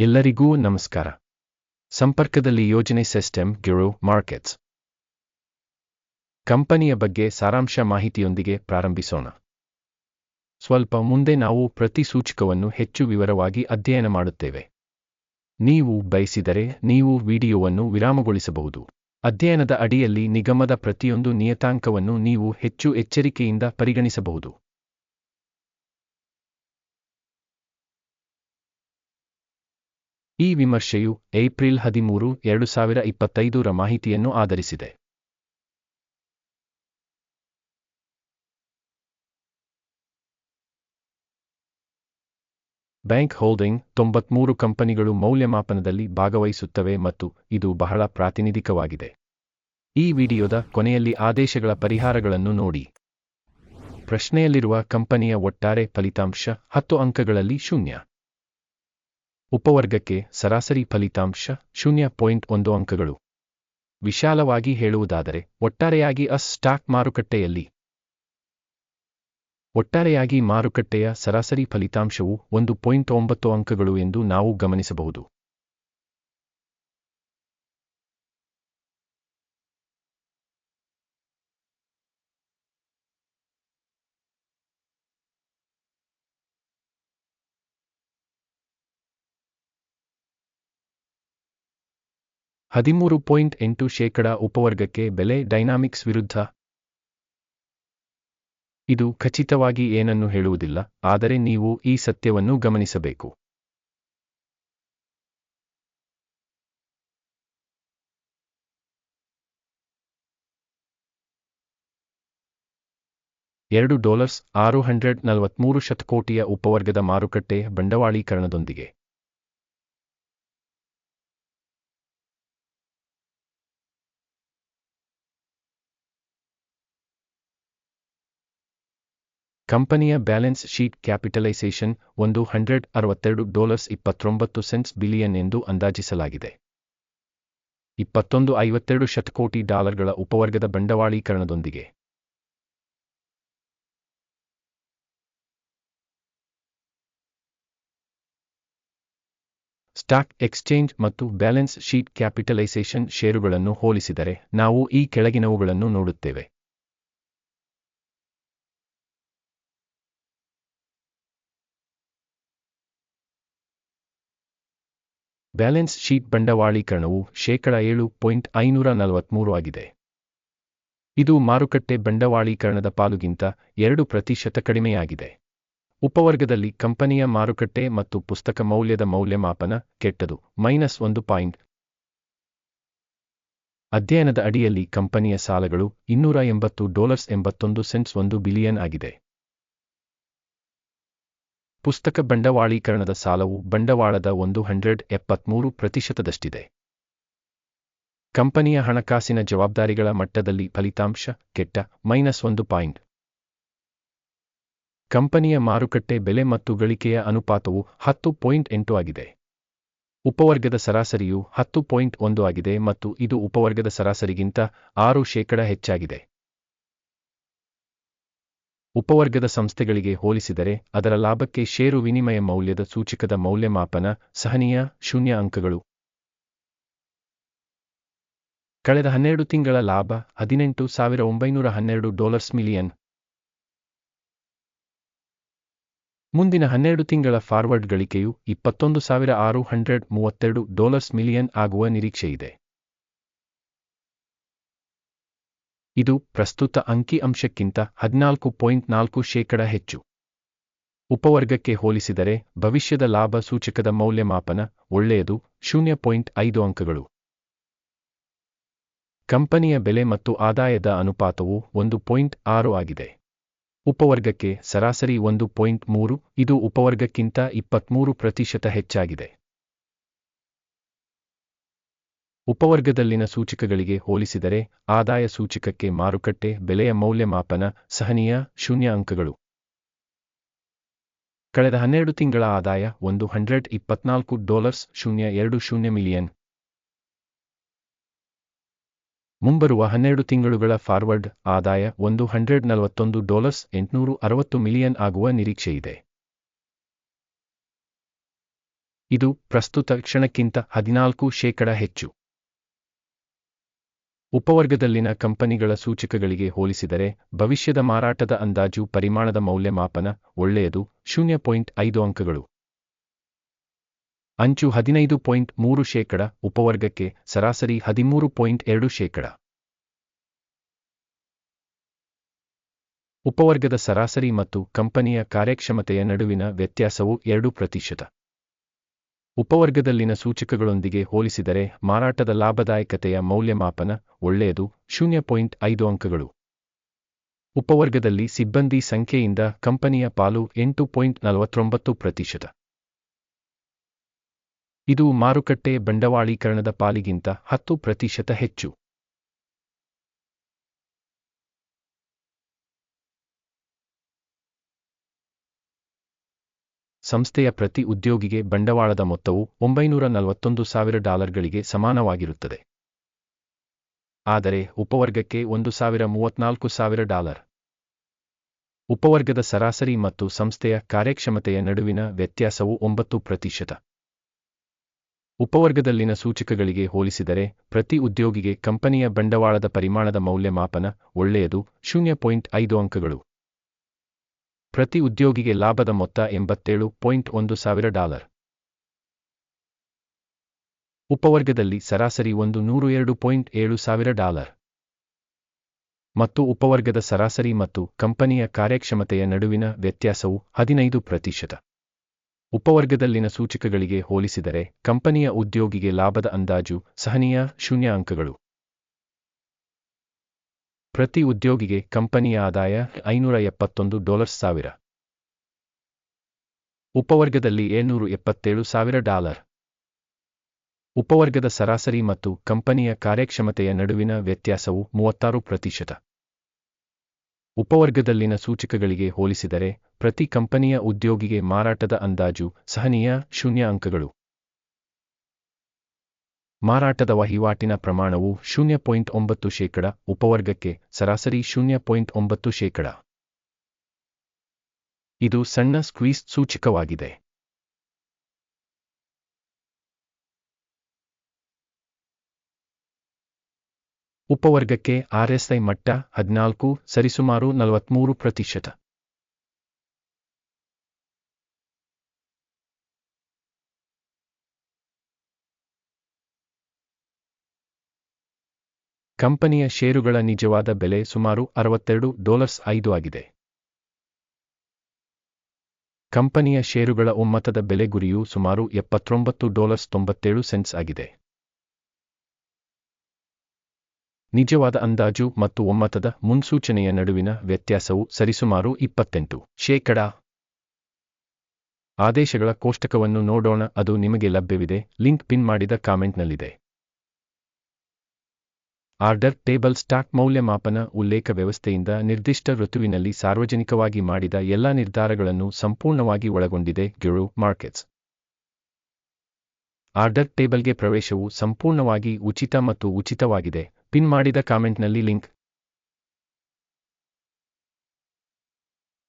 ಎಲ್ಲರಿಗೂ ನಮಸ್ಕಾರ. ಸಂಪರ್ಕದಲ್ಲಿ ಯೋಜನೆ ಸಿಸ್ಟಮ್, ಗಿರು, ಮಾರ್ಕೆಟ್ಸ್. ಕಂಪನಿಯ ಬಗ್ಗೆ ಸಾರಾಂಶ ಮಾಹಿತಿಯೊಂದಿಗೆ ಪ್ರಾರಂಭಿಸೋಣ. ಸ್ವಲ್ಪ ಮುಂದೆ ನಾವು ಪ್ರತಿ ಸೂಚಕವನ್ನು ಹೆಚ್ಚು ವಿವರವಾಗಿ ಅಧ್ಯಯನ ಮಾಡುತ್ತೇವೆ. ನೀವು ಬಯಸಿದರೆ ನೀವು ವಿಡಿಯೋವನ್ನು ವಿರಾಮಗೊಳಿಸಬಹುದು. ಅಧ್ಯಯನದ ಅಡಿಯಲ್ಲಿ ನಿಗಮದ ಪ್ರತಿಯೊಂದು ನಿಯತಾಂಕವನ್ನು ನೀವು ಹೆಚ್ಚು ಎಚ್ಚರಿಕೆಯಿಂದ ಪರಿಗಣಿಸಬಹುದು. ಈ ವಿಮರ್ಶೆಯು ಏಪ್ರಿಲ್ ಹದಿಮೂರು, ಎರಡು ಸಾವಿರ ಇಪ್ಪತ್ತೈದರ ಮಾಹಿತಿಯನ್ನು ಆಧರಿಸಿದೆ. ಬ್ಯಾಂಕ್ ಹೋಲ್ಡಿಂಗ್ ತೊಂಬತ್ಮೂರು ಕಂಪನಿಗಳು ಮೌಲ್ಯಮಾಪನದಲ್ಲಿ ಭಾಗವಹಿಸುತ್ತವೆ ಮತ್ತು ಇದು ಬಹಳ ಪ್ರಾತಿನಿಧಿಕವಾಗಿದೆ. ಈ ವಿಡಿಯೋದ ಕೊನೆಯಲ್ಲಿ ಆದೇಶಗಳ ಪರಿಹಾರಗಳನ್ನು ನೋಡಿ. ಪ್ರಶ್ನೆಯಲ್ಲಿರುವ ಕಂಪನಿಯ ಒಟ್ಟಾರೆ ಫಲಿತಾಂಶ ಹತ್ತು ಅಂಕಗಳಲ್ಲಿ ಶೂನ್ಯ. ಉಪವರ್ಗಕ್ಕೆ ಸರಾಸರಿ ಫಲಿತಾಂಶ ಶೂನ್ಯ ಪಾಯಿಂಟ್ ಒಂದು ಅಂಕಗಳು. ವಿಶಾಲವಾಗಿ ಹೇಳುವುದಾದರೆ, ಒಟ್ಟಾರೆಯಾಗಿ ಅಸ್ ಸ್ಟಾಕ್ ಮಾರುಕಟ್ಟೆಯಲ್ಲಿ. ಒಟ್ಟಾರೆಯಾಗಿ ಮಾರುಕಟ್ಟೆಯ ಸರಾಸರಿ ಫಲಿತಾಂಶವು ಒಂದು ಪಾಯಿಂಟ್ ಒಂಬತ್ತು ಅಂಕಗಳು ಎಂದು ನಾವು ಗಮನಿಸಬಹುದು. ಹದಿಮೂರು ಪಾಯಿಂಟ್ ಎಂಟು ಶೇಕಡ ಉಪವರ್ಗಕ್ಕೆ ಬೆಲೆ ಡೈನಾಮಿಕ್ಸ್ ವಿರುದ್ಧ. ಇದು ಖಚಿತವಾಗಿ ಏನನ್ನು ಹೇಳುವುದಿಲ್ಲ, ಆದರೆ ನೀವು ಈ ಸತ್ಯವನ್ನು ಗಮನಿಸಬೇಕು. ಎರಡು ಡಾಲರ್ಸ್ ಆರು ಹಂಡ್ರೆಡ್ ನಲವತ್ಮೂರು ಶತಕೋಟಿಯ ಉಪವರ್ಗದ ಮಾರುಕಟ್ಟೆ ಬಂಡವಾಳೀಕರಣದೊಂದಿಗೆ. ಕಂಪನಿಯ ಬ್ಯಾಲೆನ್ಸ್ ಶೀಟ್ ಕ್ಯಾಪಿಟಲೈಸೇಷನ್ ಒಂದು ಹಂಡ್ರೆಡ್ ಅರವತ್ತೆರಡು ಡಾಲರ್ಸ್ ಇಪ್ಪತ್ತೊಂಬತ್ತು ಸೆಂಟ್ಸ್ ಬಿಲಿಯನ್ ಎಂದು ಅಂದಾಜಿಸಲಾಗಿದೆ. ಇಪ್ಪತ್ತೊಂದು ಐವತ್ತೆರಡು ಶತಕೋಟಿ ಡಾಲರ್ಗಳ ಉಪವರ್ಗದ ಬಂಡವಾಳೀಕರಣದೊಂದಿಗೆ. ಸ್ಟಾಕ್ ಎಕ್ಸ್ಚೇಂಜ್ ಮತ್ತು ಬ್ಯಾಲೆನ್ಸ್ ಶೀಟ್ ಕ್ಯಾಪಿಟಲೈಸೇಷನ್ ಷೇರುಗಳನ್ನು ಹೋಲಿಸಿದರೆ ನಾವು ಈ ಕೆಳಗಿನವುಗಳನ್ನು ನೋಡುತ್ತೇವೆ. ಬ್ಯಾಲೆನ್ಸ್ ಶೀಟ್ ಬಂಡವಾಳೀಕರಣವು ಶೇಕಡ ಏಳು ಪಾಯಿಂಟ್ ಐನೂರ ನಲವತ್ಮೂರು ಆಗಿದೆ. ಇದು ಮಾರುಕಟ್ಟೆ ಬಂಡವಾಳೀಕರಣದ ಪಾಲುಗಿಂತ ಎರಡು ಪ್ರತಿಶತ ಕಡಿಮೆಯಾಗಿದೆ. ಉಪವರ್ಗದಲ್ಲಿ ಕಂಪನಿಯ ಮಾರುಕಟ್ಟೆ ಮತ್ತು ಪುಸ್ತಕ ಮೌಲ್ಯದ ಮೌಲ್ಯಮಾಪನ ಕೆಟ್ಟದು, ಮೈನಸ್ ಒಂದು ಪಾಯಿಂಟ್. ಅಧ್ಯಯನದ ಅಡಿಯಲ್ಲಿ ಕಂಪನಿಯ ಸಾಲಗಳು ಇನ್ನೂರ ಎಂಬತ್ತು ಡಾಲರ್ಸ್ ಎಂಬತ್ತೊಂದು ಸೆಂಟ್ಸ್ ಒಂದು ಬಿಲಿಯನ್ ಆಗಿದೆ. ಪುಸ್ತಕ ಬಂಡವಾಳೀಕರಣದ ಸಾಲವು ಬಂಡವಾಳದ ಒಂದು ಹಂಡ್ರೆಡ್ ಎಪ್ಪತ್ಮೂರು ಪ್ರತಿಶತದಷ್ಟಿದೆ. ಕಂಪನಿಯ ಹಣಕಾಸಿನ ಜವಾಬ್ದಾರಿಗಳ ಮಟ್ಟದಲ್ಲಿ ಫಲಿತಾಂಶ ಕೆಟ್ಟ ಮೈನಸ್ ಒಂದು ಪಾಯಿಂಟ್. ಕಂಪನಿಯ ಮಾರುಕಟ್ಟೆ ಬೆಲೆ ಮತ್ತು ಗಳಿಕೆಯ ಅನುಪಾತವು ಹತ್ತು ಪಾಯಿಂಟ್ ಎಂಟು ಆಗಿದೆ. ಉಪವರ್ಗದ ಸರಾಸರಿಯು ಹತ್ತು ಪಾಯಿಂಟ್ ಒಂದು ಆಗಿದೆ ಮತ್ತು ಇದು ಉಪವರ್ಗದ ಸರಾಸರಿಗಿಂತ ಆರು ಶೇಕಡ ಹೆಚ್ಚಾಗಿದೆ. ಉಪವರ್ಗದ ಸಂಸ್ಥೆಗಳಿಗೆ ಹೋಲಿಸಿದರೆ ಅದರ ಲಾಭಕ್ಕೆ ಷೇರು ವಿನಿಮಯ ಮೌಲ್ಯದ ಸೂಚಕದ ಮೌಲ್ಯಮಾಪನ ಸಹನೀಯ ಶೂನ್ಯ ಅಂಕಗಳು. ಕಳೆದ ಹನ್ನೆರಡು ತಿಂಗಳ ಲಾಭ ಹದಿನೆಂಟು ಸಾವಿರ ಒಂಬೈನೂರ ಹನ್ನೆರಡು ಡಾಲರ್ಸ್ ಮಿಲಿಯನ್. ಮುಂದಿನ ಹನ್ನೆರಡು ತಿಂಗಳ ಫಾರ್ವರ್ಡ್ ಗಳಿಕೆಯು ಇಪ್ಪತ್ತೊಂದು ಸಾವಿರ ಆರು ಹಂಡ್ರೆಡ್ ಮೂವತ್ತೆರಡು ಡಾಲರ್ಸ್ ಮಿಲಿಯನ್ ಆಗುವ ನಿರೀಕ್ಷೆಯಿದೆ. ಇದು ಪ್ರಸ್ತುತ ಅಂಕಿ ಅಂಶಕ್ಕಿಂತ ಹದಿನಾಲ್ಕು ಪಾಯಿಂಟ್ ನಾಲ್ಕು ಶೇಕಡ ಹೆಚ್ಚು. ಉಪವರ್ಗಕ್ಕೆ ಹೋಲಿಸಿದರೆ ಭವಿಷ್ಯದ ಲಾಭ ಸೂಚಕದ ಮೌಲ್ಯಮಾಪನ ಒಳ್ಳೆಯದು, ಶೂನ್ಯ ಪಾಯಿಂಟ್ ಐದು ಅಂಕಗಳು. ಕಂಪನಿಯ ಬೆಲೆ ಮತ್ತು ಆದಾಯದ ಅನುಪಾತವು ಒಂದು ಪಾಯಿಂಟ್ ಆರು ಆಗಿದೆ. ಉಪವರ್ಗಕ್ಕೆ ಸರಾಸರಿ ಒಂದು ಪಾಯಿಂಟ್ ಮೂರು, ಇದು ಉಪವರ್ಗಕ್ಕಿಂತ ಇಪ್ಪತ್ಮೂರು ಪ್ರತಿಶತ ಹೆಚ್ಚಾಗಿದೆ. ಉಪವರ್ಗದಲ್ಲಿನ ಸೂಚಕಗಳಿಗೆ ಹೋಲಿಸಿದರೆ ಆದಾಯ ಸೂಚಕಕ್ಕೆ ಮಾರುಕಟ್ಟೆ, ಬೆಲೆಯ ಮೌಲ್ಯಮಾಪನ, ಸಹನೀಯ, ಶೂನ್ಯ ಅಂಕಗಳು. ಕಳೆದ ಹನ್ನೆರಡು ತಿಂಗಳ ಆದಾಯ ಒಂದು ಹಂಡ್ರೆಡ್ ಇಪ್ಪತ್ನಾಲ್ಕು ಡಾಲರ್ಸ್ ಶೂನ್ಯ ಎರಡು ಶೂನ್ಯ ಮಿಲಿಯನ್. ಮುಂಬರುವ ಹನ್ನೆರಡು ತಿಂಗಳುಗಳ ಫಾರ್ವರ್ಡ್ ಆದಾಯ ಒಂದು ಹಂಡ್ರೆಡ್ ನಲವತ್ತೊಂದು ಡಾಲರ್ಸ್ ಎಂಟುನೂರು ಅರವತ್ತು ಮಿಲಿಯನ್ ಆಗುವ ನಿರೀಕ್ಷೆಯಿದೆ. ಇದು ಪ್ರಸ್ತುತ ಕ್ಷಣಕ್ಕಿಂತ ಹದಿನಾಲ್ಕು ಶೇಕಡ ಹೆಚ್ಚು. ಉಪವರ್ಗದಲ್ಲಿನ ಕಂಪನಿಗಳ ಸೂಚಕಗಳಿಗೆ ಹೋಲಿಸಿದರೆ, ಭವಿಷ್ಯದ ಮಾರಾಟದ ಅಂದಾಜು ಪರಿಮಾಣದ ಮೌಲ್ಯಮಾಪನ ಒಳ್ಳೆಯದು, ಶೂನ್ಯ ಪಾಯಿಂಟ್ ಐದು ಅಂಕಗಳು. ಅಂಚು ಹದಿನೈದು ಪಾಯಿಂಟ್ ಮೂರು ಶೇಕಡ, ಉಪವರ್ಗಕ್ಕೆ ಸರಾಸರಿ ಹದಿಮೂರು ಪಾಯಿಂಟ್ ಎರಡು ಶೇಕಡ. ಉಪವರ್ಗದ ಸರಾಸರಿ ಮತ್ತು ಕಂಪನಿಯ ಕಾರ್ಯಕ್ಷಮತೆಯ ನಡುವಿನ ವ್ಯತ್ಯಾಸವು ಎರಡು ಪ್ರತಿಶತ. ಉಪವರ್ಗದಲ್ಲಿನ ಸೂಚಕಗಳೊಂದಿಗೆ ಹೋಲಿಸಿದರೆ ಮಾರಾಟದ ಲಾಭದಾಯಕತೆಯ ಮೌಲ್ಯಮಾಪನ ಒಳ್ಳೆಯದು, ಶೂನ್ಯ ಪಾಯಿಂಟ್ ಐದು ಅಂಕಗಳು. ಉಪವರ್ಗದಲ್ಲಿ ಸಿಬ್ಬಂದಿ ಸಂಖ್ಯೆಯಿಂದ ಕಂಪನಿಯ ಪಾಲು ಎಂಟು ಪಾಯಿಂಟ್ ನಲವತ್ತೊಂಬತ್ತು ಪ್ರತಿಶತ. ಇದು ಮಾರುಕಟ್ಟೆ ಬಂಡವಾಳೀಕರಣದ ಪಾಲಿಗಿಂತ ಹತ್ತು ಪ್ರತಿಶತ ಹೆಚ್ಚು. ಸಂಸ್ಥೆಯ ಪ್ರತಿ ಉದ್ಯೋಗಿಗೆ ಬಂಡವಾಳದ ಮೊತ್ತವು ಒಂಬೈನೂರ ನಲವತ್ತೊಂದು ಸಾವಿರ ಡಾಲರ್ಗಳಿಗೆ ಸಮಾನವಾಗಿರುತ್ತದೆ. ಆದರೆ ಉಪವರ್ಗಕ್ಕೆ ಒಂದು ಸಾವಿರ ಮೂವತ್ನಾಲ್ಕು ಸಾವಿರ ಡಾಲರ್. ಉಪವರ್ಗದ ಸರಾಸರಿ ಮತ್ತು ಸಂಸ್ಥೆಯ ಕಾರ್ಯಕ್ಷಮತೆಯ ನಡುವಿನ ವ್ಯತ್ಯಾಸವು ಒಂಬತ್ತು ಪ್ರತಿಶತ. ಉಪವರ್ಗದಲ್ಲಿನ ಸೂಚಕಗಳಿಗೆ ಹೋಲಿಸಿದರೆ ಪ್ರತಿ ಉದ್ಯೋಗಿಗೆ ಕಂಪನಿಯ ಬಂಡವಾಳದ ಪರಿಮಾಣದ ಮೌಲ್ಯಮಾಪನ ಒಳ್ಳೆಯದು, ಶೂನ್ಯ ಪಾಯಿಂಟ್ ಐದು ಅಂಕಗಳು. ಪ್ರತಿ ಉದ್ಯೋಗಿಗೆ ಲಾಭದ ಮೊತ್ತ ಎಂಬತ್ತೇಳು ಪಾಯಿಂಟ್ ಒಂದು ಸಾವಿರ ಡಾಲರ್. ಉಪವರ್ಗದಲ್ಲಿ ಸರಾಸರಿ ಒಂದು ನೂರು ಎರಡು ಪಾಯಿಂಟ್ ಏಳು ಸಾವಿರ ಡಾಲರ್. ಮತ್ತು ಉಪವರ್ಗದ ಸರಾಸರಿ ಮತ್ತು ಕಂಪನಿಯ ಕಾರ್ಯಕ್ಷಮತೆಯ ನಡುವಿನ ವ್ಯತ್ಯಾಸವು ಹದಿನೈದು ಪ್ರತಿಶತ. ಉಪವರ್ಗದಲ್ಲಿನ ಸೂಚಕಗಳಿಗೆ ಹೋಲಿಸಿದರೆ ಕಂಪನಿಯ ಉದ್ಯೋಗಿಗೆ ಲಾಭದ ಅಂದಾಜು ಸಹನೀಯ ಶೂನ್ಯ ಅಂಕಗಳು. ಪ್ರತಿ ಉದ್ಯೋಗಿಗೆ ಕಂಪನಿಯ ಆದಾಯ ಐನೂರ ಎಪ್ಪತ್ತೊಂದು ಡಾಲರ್ ಸಾವಿರ. ಉಪವರ್ಗದಲ್ಲಿ ಏಳ್ನೂರು ಎಪ್ಪತ್ತೇಳು ಸಾವಿರ ಡಾಲರ್. ಉಪವರ್ಗದ ಸರಾಸರಿ ಮತ್ತು ಕಂಪನಿಯ ಕಾರ್ಯಕ್ಷಮತೆಯ ನಡುವಿನ ವ್ಯತ್ಯಾಸವು ಮೂವತ್ತಾರು ಪ್ರತಿಶತ. ಉಪವರ್ಗದಲ್ಲಿನ ಸೂಚಕಗಳಿಗೆ ಹೋಲಿಸಿದರೆ ಪ್ರತಿ ಕಂಪನಿಯ ಉದ್ಯೋಗಿಗೆ ಮಾರಾಟದ ಅಂದಾಜು ಸಹನೀಯ ಶೂನ್ಯ ಅಂಕಗಳು. ಮಾರಾಟದ ವಹಿವಾಟಿನ ಪ್ರಮಾಣವು ಶೂನ್ಯ ಪಾಯಿಂಟ್ ಒಂಬತ್ತು ಶೇಕಡ, ಉಪವರ್ಗಕ್ಕೆ ಸರಾಸರಿ ಶೂನ್ಯ ಪಾಯಿಂಟ್ ಒಂಬತ್ತು ಶೇಕಡ. ಇದು ಸಣ್ಣ ಸ್ಕ್ವೀಸ್ ಸೂಚಕವಾಗಿದೆ. ಉಪವರ್ಗಕ್ಕೆ ಆರ್ಎಸ್ಐ ಮಟ್ಟ ಹದಿನಾಲ್ಕು ಸರಿಸುಮಾರು ನಲವತ್ಮೂರು ಪ್ರತಿಶತ. ಕಂಪನಿಯ ಷೇರುಗಳ ನಿಜವಾದ ಬೆಲೆ ಸುಮಾರು ಅರವತ್ತೆರಡು ಡಾಲರ್ಸ್ ಐದು ಆಗಿದೆ. ಕಂಪನಿಯ ಷೇರುಗಳ ಒಮ್ಮತದ ಬೆಲೆ ಗುರಿಯು ಸುಮಾರು ಎಪ್ಪತ್ತೊಂಬತ್ತು ಡಾಲರ್ಸ್ ತೊಂಬತ್ತೇಳು ಸೆನ್ಸ್ ಆಗಿದೆ. ನಿಜವಾದ ಅಂದಾಜು ಮತ್ತು ಒಮ್ಮತದ ಮುನ್ಸೂಚನೆಯ ನಡುವಿನ ವ್ಯತ್ಯಾಸವು ಸರಿಸುಮಾರು ಇಪ್ಪತ್ತೆಂಟು ಶೇಕಡ. ಆದೇಶಗಳ ಕೋಷ್ಟಕವನ್ನು ನೋಡೋಣ, ಅದು ನಿಮಗೆ ಲಭ್ಯವಿದೆ, ಲಿಂಕ್ ಪಿನ್ ಮಾಡಿದ ಕಾಮೆಂಟ್ನಲ್ಲಿದೆ. ಆರ್ಡರ್ ಟೇಬಲ್ ಸ್ಟಾಕ್ ಮೌಲ್ಯಮಾಪನ ಉಲ್ಲೇಖ ವ್ಯವಸ್ಥೆಯಿಂದ ನಿರ್ದಿಷ್ಟ ಋತುವಿನಲ್ಲಿ ಸಾರ್ವಜನಿಕವಾಗಿ ಮಾಡಿದ ಎಲ್ಲಾ ನಿರ್ಧಾರಗಳನ್ನು ಸಂಪೂರ್ಣವಾಗಿ ಒಳಗೊಂಡಿದೆ ಗ್ಯುರು ಮಾರ್ಕೆಟ್ಸ್. ಆರ್ಡರ್ ಟೇಬಲ್ಗೆ ಪ್ರವೇಶವು ಸಂಪೂರ್ಣವಾಗಿ ಉಚಿತ ಮತ್ತು ಉಚಿತವಾಗಿದೆ. ಪಿನ್ ಮಾಡಿದ ಕಾಮೆಂಟ್ನಲ್ಲಿ ಲಿಂಕ್.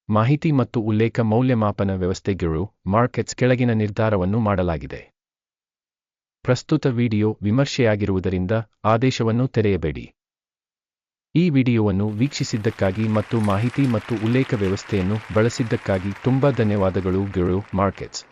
ಮಾಹಿತಿ ಮತ್ತು ಉಲ್ಲೇಖ ಮೌಲ್ಯಮಾಪನ ವ್ಯವಸ್ಥೆ ಗಿರು ಮಾರ್ಕೆಟ್ಸ್ ಕೆಳಗಿನ ನಿರ್ಧಾರವನ್ನು ಮಾಡಲಾಗಿದೆ. ಪ್ರಸ್ತುತ ವಿಡಿಯೋ ವಿಮರ್ಶೆಯಾಗಿರುವುದರಿಂದ ಆದೇಶವನ್ನು ತೆರೆಯಬೇಡಿ. ಈ ವಿಡಿಯೋವನ್ನು ವೀಕ್ಷಿಸಿದ್ದಕ್ಕಾಗಿ ಮತ್ತು ಮಾಹಿತಿ ಮತ್ತು ಉಲ್ಲೇಖ ವ್ಯವಸ್ಥೆಯನ್ನು ಬಳಸಿದ್ದಕ್ಕಾಗಿ ತುಂಬಾ ಧನ್ಯವಾದಗಳು. ಗಿರು ಮಾರ್ಕೆಟ್ಸ್